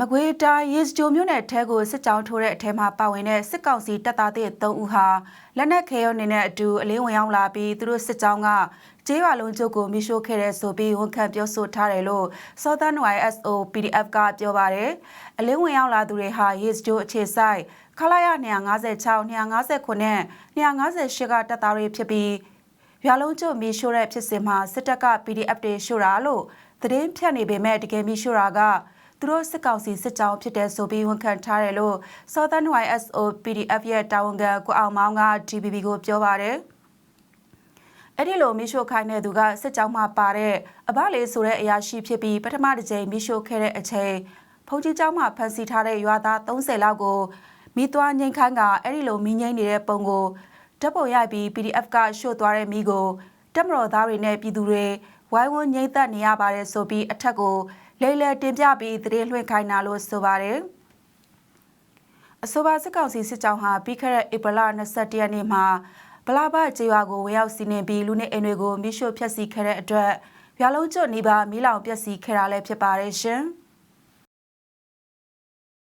မကွေးတိုင်းရေစကြိုမြို့နယ်ထဲကိုစစ်ကြောင်းထိုးတဲ့အထဲမှာပါဝင်တဲ့စစ်ကောင်စီတပ်သားတဲ့3ဦးဟာလက်နက်ခဲရုံနေနဲ့အတူအလင်းဝင်ရောက်လာပြီးသူတို့စစ်ကြောင်းကကျေးရွာလုံးကျုပ်ကိုမိရှို့ခဲ့တဲ့ဆိုပြီးဝန်ခံပြောဆိုထားတယ်လို့ Southern YSO PDF ကပြောပါတယ်အလင်းဝင်ရောက်လာသူတွေဟာရေစကြိုအခြေဆိုင်ခလာရ256 259နဲ့258ကတပ်သားတွေဖြစ်ပြီးရွာလုံးကျုပ်မိရှို့တဲ့ဖြစ်စဉ်မှာစစ်တပ်က PDF တွေရှို့တာလို့သတင်းဖြတ်နေပေမဲ့တကယ်မိရှို့တာက သူတို့စစ်ကောင်စီစစ်ကြောင်းဖြစ်တဲ့ဆိုပြီးဝန်ခံထားတယ်လို့ Southern YSO PDF ရဲ့တာဝန်ခံကိုအောင်မောင်းက TPP ကိုပြောပါတယ်။အဲ့ဒီလိုမီရှိုခိုင်းတဲ့သူကစစ်ကြောင်းမှာပါတဲ့အဘလေးဆိုတဲ့အရာရှိဖြစ်ပြီးပထမတစ်ကြိမ်မီရှိုခဲ့တဲ့အချိန်ဖုန်ကြီးကျောင်းမှာဖန်ဆီးထားတဲ့ရွာသား30လောက်ကိုမိသွားငိမ့်ခန်းကအဲ့ဒီလိုမီးငိမ့်နေတဲ့ပုံကိုဓာတ်ပုံရိုက်ပြီး PDF ကရှို့သွားတဲ့မိကိုတက်မတော်သားတွေနဲ့ပြည်သူတွေ ဝိုင်းဝန်းငိမ့်သက်နေရပါတယ်ဆိုပြီးအထက်ကိုလေလေတင်ပြပြီးသတင်းလွှင့်ခိုင်းတာလို့ဆိုပါတယ်။အဆိုပါစစ်ကောင်စီစစ်ကြောင်းဟာပြီးခဲ့တဲ့ဧပြီလ22ရက်နေ့မှာဗလာဘကျေးရွာကိုဝင်ရောက်စီးနင်းပြီးလူနေအိမ်တွေကိုမိရှို့ဖျက်ဆီးခဲ့တဲ့အတွက်ရွာလုံးကျွတ်နေပါမီးလောင်ပျက်စီးခဲ့တာလည်းဖြစ်ပါတယ်ရှင်။